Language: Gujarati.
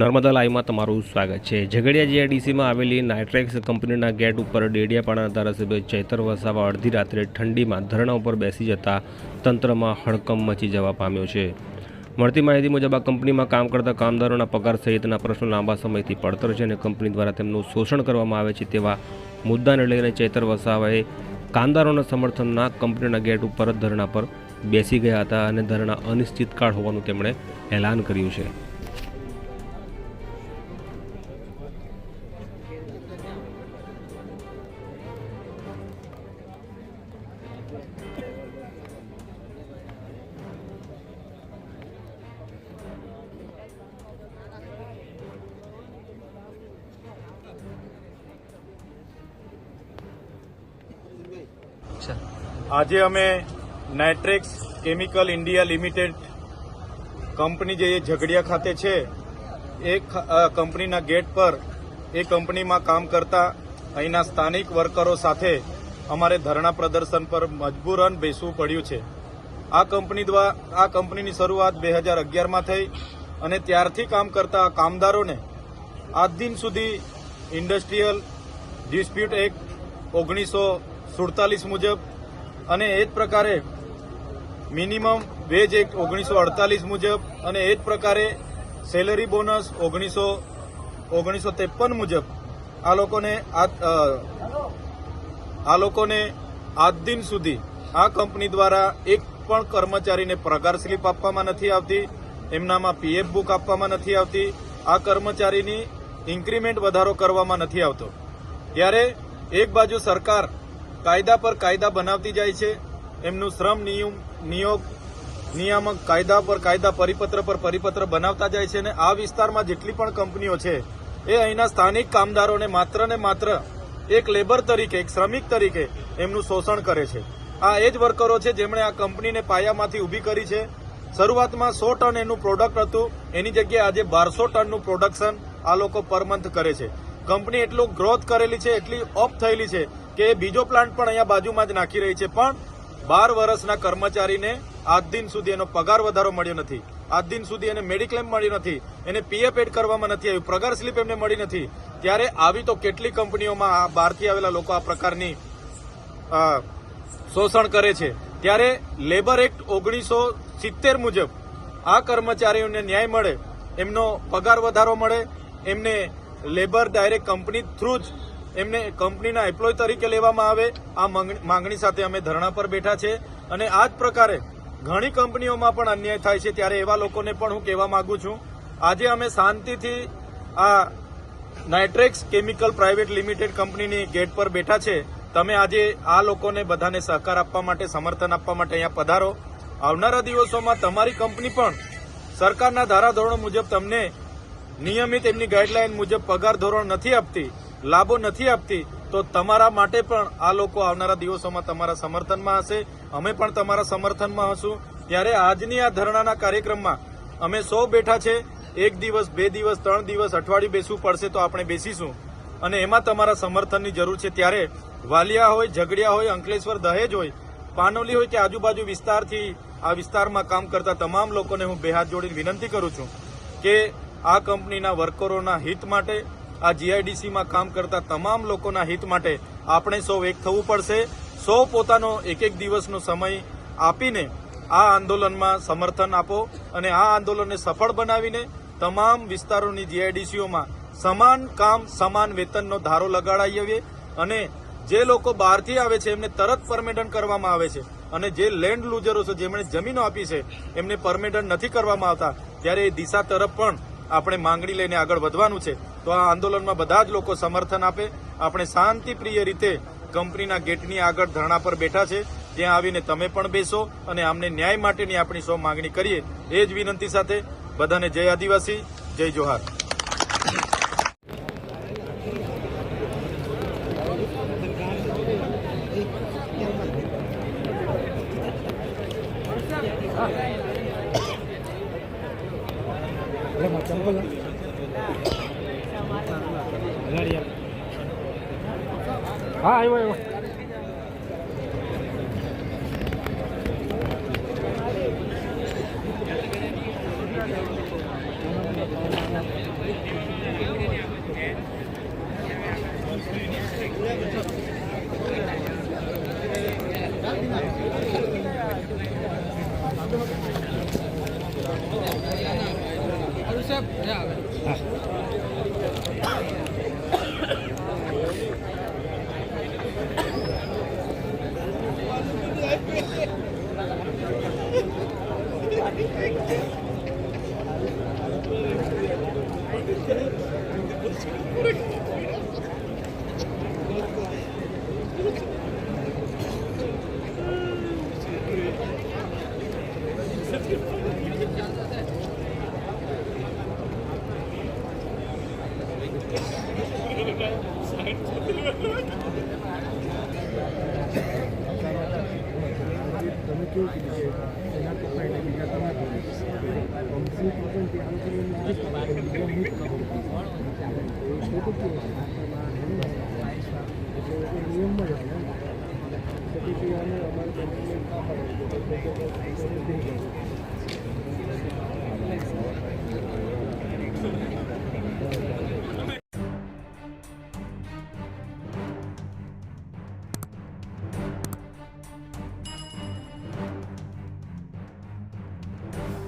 નર્મદા લાઈવમાં તમારું સ્વાગત છે. ઝઘડિયા જીઆઈડીસીમાં આવેલી નાઇટ્રેક્સ કંપનીના ગેટ ઉપર ડેડિયાપાડાના ધારાસભ્ય ચૈતર વસાવા અડધી રાત્રે ઠંડીમાં ધરણા ઉપર બેસી જતા તંત્રમાં હડકંપ મચી જવા પામ્યો છે. મળતી માહિતી મુજબ, આ કંપનીમાં કામ કરતા કામદારોના પગાર સહિતના પ્રશ્નો લાંબા સમયથી પડતર છે અને કંપની દ્વારા તેમનું શોષણ કરવામાં આવે છે તેવા મુદ્દાને લઈને ચૈતર વસાવાએ કામદારોના સમર્થનના કંપનીના ગેટ ઉપર ધરણા પર બેસી ગયા હતા અને ધરણા અનિશ્ચિતકાળ હોવાનું તેમણે એલાન કર્યું છે. આજે અમે Nitrex chemical India limited company જે ઝઘડિયા ખાતે છે, એ કંપનીના ગેટ પર એ કંપનીમાં કામ કરતા અહીંના સ્થાનિક વર્કરો સાથે અમારે ધરણા પ્રદર્શન પર મજબૂરન બેસવું પડ્યું છે. આ કંપની દ્વારા આ કંપનીની શરૂઆત બે હજાર અગિયારમાં થઈ અને ત્યારથી કામ કરતા કામદારોને આજ દિન સુધી ઇન્ડસ્ટ્રીયલ ડિસ્પ્યુટ એક્ટ ઓગણીસો સુડતાલીસ મુજબ અને એ જ પ્રકારે મિનિમમ વેજ એક્ટ ઓગણીસો અડતાલીસ મુજબ અને એ જ પ્રકારે સેલરી બોનસ ઓગણીસો ઓગણીસો ત્રેપન મુજબ આ લોકોને આ લોકોને આજ દિન સુધી આ કંપની દ્વારા એક પણ કર્મચારીને પગાર સ્લીપ આપવામાં નથી આવતી, એમનામાં પીએફ બુક આપવામાં નથી આવતી, આ કર્મચારીની ઇન્ક્રીમેન્ટ વધારો કરવામાં નથી આવતો. ત્યારે એક બાજુ સરકાર કાયદા પર કાયદા બનાવતી જાય છે. એમનું શ્રમ નિયમ, નિયોગ, નિયામક કાયદા પર કાયદા પરિપત્ર પર પરિપત્ર બનાવતા જાય છે અને આ વિસ્તારમાં જેટલી પણ કંપનીઓ છે, એ અહીંના સ્થાનિક કામદારોને માત્ર ને માત્ર એક લેબર તરીકે, એક શ્રમિક તરીકે એમનું શોષણ કરે છે. આ એ જ વર્કરો છે જેમણે આ કંપનીને પાયામાંથી ઊભી કરી છે. શરૂઆતમાં સો ટન એનું પ્રોડક્ટ હતું. એની જગ્યાએ આજે બારસો ટનનું પ્રોડક્શન આ લોકો પર મંથ કરે છે. કંપની એટલું ગ્રોથ કરેલી છે, એટલી ઓફ થયેલી છે કે બીજો પ્લાન્ટ પણ અહીંયા બાજુમાં જ નાખી રહી છે, પણ બાર વર્ષના કર્મચારીને આજ દિન સુધી એનો પગાર વધારો મળ્યો નથી. આજ દિન સુધી એને મેડિક્લેમ મળ્યો નથી. એને પીએફ એડ કરવામાં નથી આવ્યું પગાર સ્લીપ એમને મળી નથી. ત્યારે આવી તો કેટલી કંપનીઓમાં આ બહારથી આવેલા લોકો આ પ્રકારની શોષણ કરે છે. ત્યારે લેબર એક્ટ ઓગણીસો સિત્તેર મુજબ આ કર્મચારીઓને ન્યાય મળે, એમનો પગાર વધારો મળે, એમને લેબર ડાયરેક્ટ કંપની થ્રુ જ એમને કંપનીના એમ્પ્લોય તરીકે લેવામાં આવે. આ માંગણી સાથે અમે ધરણા પર બેઠા છે અને આ જ પ્રકારે ઘણી કંપનીઓમાં પણ અન્યાય થાય છે ત્યારે એવા લોકોને પણ હું કહેવા માંગુ છું. આજે અમે શાંતિથી આ નાઇટ્રેક્સ કેમિકલ પ્રાઇવેટ લિમિટેડ કંપનીની ગેટ પર બેઠા છે. તમે આજે આ લોકોને બધાને સહકાર આપવા માટે, સમર્થન આપવા માટે અહીંયા પધારો. આવનારા દિવસોમાં તમારી કંપની પણ સરકારના ધારાધોરણો મુજબ તમને નિયમિત એમની ગાઈડલાઈન મુજબ પગાર ધોરણ નથી આપતી. લાભો નથી આપતી, તો તમારા માટે પણ આ લોકો આવનારા દિવસોમાં તમારા સમર્થનમાં હશે. અમે પણ તમારા સમર્થનમાં હશું. ત્યારે આજની આ ધરણાના કાર્યક્રમમાં અમે સૌ બેઠા છે. એક દિવસ, બે દિવસ, ત્રણ દિવસ અઠવાડિયું બેસવું પડશે તો આપણે બેસીશું. અને એમાં તમારા સમર્થનની જરૂર છે. ત્યારે વાલિયા હોય, ઝઘડિયા હોય, અંકલેશ્વર દહેજ હોય, પાનોલી હોય કે આજુબાજુ વિસ્તારથી આ વિસ્તારમાં કામ કરતા તમામ લોકોને હું બે હાથ જોડીને વિનંતી કરું છું કે આ કંપનીના વર્કરોના હિત માટે આ જીઆઈડીસીમાં કામ કરતા તમામ લોકોના હિત માટે આપણે સૌ એક થવું પડશે. સૌ પોતાનો એક એક દિવસનો સમય આપીને આ આંદોલનમાં સમર્થન આપો અને આ આંદોલનને સફળ બનાવીને તમામ વિસ્તારોની જીઆઈડીસીઓમાં સમાન કામ, સમાન વેતનનો ધારો લગાડાવીએ અને જે લોકો બહારથી આવે છે, એમને તરત પરમેડન કરવામાં આવે છે અને જે લેન્ડ લુઝરો છે, જેમણે જમીનો આપી છે, એમને પરમેડન નથી કરવામાં આવતા. ત્યારે એ દિશા તરફ પણ આપણે માંગણી લઈને આગળ વધવાનું છે. તો આ આંદોલનમાં બધા જ લોકો સમર્થન આપે. આપણે શાંતિપ્રિય રીતે કંપનીના ગેટની આગળ ધરણા પર બેઠા છે. ત્યાં આવીને તમે પણ બેસો અને આમને ન્યાય માટેની આપણી સૌ માંગણી કરીએ. એ જ વિનંતી સાથે બધાને જય આદિવાસી, જય johar. à, anh ơi Arusep, ya. Ah. કે એના કરતાં એને બીજા તમે બોલો કંપની પોતે તે આમ કરીને નથી ખબર કે બીજા હું જ ખબર એ ખોટું કેવું છે એટલે એ નિયમમાં જ આવે ને પછી તે અમે અમારી